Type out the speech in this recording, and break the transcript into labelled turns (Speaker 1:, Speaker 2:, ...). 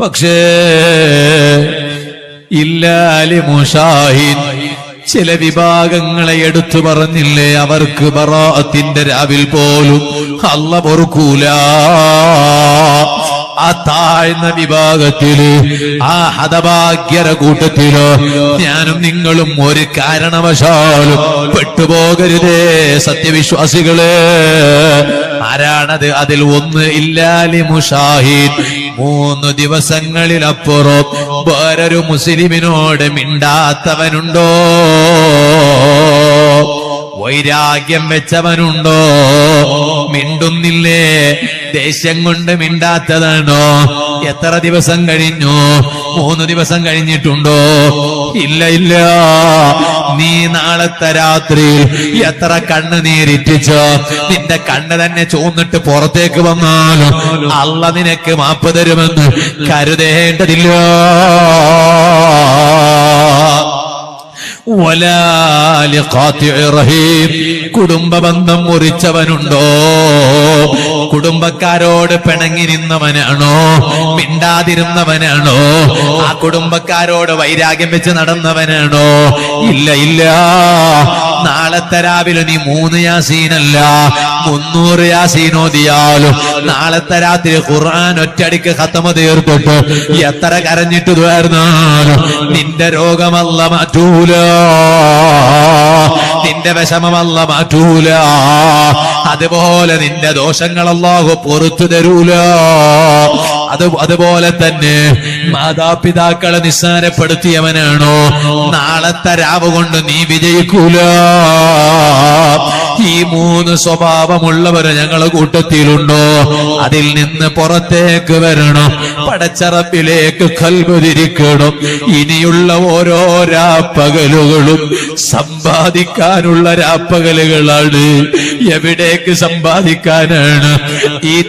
Speaker 1: പക്ഷേ ഇല്ലാലി മുഷാഹിൻ ചില വിഭാഗങ്ങളെ എടുത്തു പറഞ്ഞില്ലേ അവർക്ക് ബറാഅത്തിന്റെ രാവിൽ പോലും അല്ല പൊറുക്കൂല. ആ താഴ്ന്ന വിഭാഗത്തിൽ ആ ഹതഭാഗ്യര കൂട്ടത്തിൽ ഞാനും നിങ്ങളും ഒരു കാരണവശാലും പെട്ടുപോകരുതേ സത്യവിശ്വാസികളെ. ആരാണത്? അതിൽ ഒന്ന് ഇല്ലാലി മുഷാഹിദ് മൂന്ന് ദിവസങ്ങളിലപ്പുറം വേറൊരു മുസ്ലിമിനോട് മിണ്ടാത്തവനുണ്ടോ? വൈരാഗ്യം വെച്ചവനുണ്ടോ? മിണ്ടുന്നില്ലേ? ദേഷ്യം കൊണ്ട് മിണ്ടാത്തതാണോ? എത്ര ദിവസം കഴിഞ്ഞു? മൂന്ന് ദിവസം കഴിഞ്ഞിട്ടുണ്ടോ? ഇല്ല ഇല്ല. നീ നാളത്തെ രാത്രിയിൽ എത്ര കണ്ണ് നീരിറ്റിച്ചോ നിന്റെ കണ്ണ് തന്നെ ചോന്നിട്ട് പുറത്തേക്ക് വന്നാലും? അല്ല നിനക്ക് മാപ്പ് തരുമെന്ന് കരുതേണ്ടതില്ല. കുടുംബ ബന്ധം മുറിച്ചവനുണ്ടോ? കുടുംബക്കാരോട് പിണങ്ങിരുന്നവനാണോ മിണ്ടാതിരുന്നവനാണോ? ആ കുടുംബക്കാരോട് വൈരാഗ്യം വെച്ച് നടന്നവനാണോ? ഇല്ല ഇല്ല. നാളത്തെ രാവിലെ നീ മൂന്ന് യാസീനല്ല മുന്നൂറ് യാസീനോദിയാലും നാളത്തെ രാത്രി ഖുർആൻ ഒറ്റടിക്ക് ഖത്തമ തീർത്തിട്ട് എത്ര കരഞ്ഞിട്ട് തീർന്നാലും നിന്റെ രോഗമല്ല മാറ്റൂല. നിന്റെ വിഷമമല്ല മാറ്റൂല. അതുപോലെ നിന്റെ ദോഷങ്ങളല്ലാഹു പുറത്തു തരൂല. അത് അതുപോലെ തന്നെ മാതാപിതാക്കളെ നിസ്സാരപ്പെടുത്തിയവനാണോ? നാളത്തെ രാവ് കൊണ്ട് നീ വിജയിക്കൂല. ഈ മൂന്ന് സ്വഭാവമുള്ളവർ ഞങ്ങളെ കൂട്ടത്തിലുണ്ടോ? അതിൽ നിന്ന് പുറത്തേക്ക് വരണം. പടച്ചറപ്പിലേക്ക് കൽവതിരിക്കണം ഇനിയുള്ള ഓരോ രാപ്പകലുകളും സമ്പാദിക്കാനുള്ള രാപ്പകലുകളാണ്. എവിടേക്ക് സമ്പാദിക്കാനാണ്? ഈ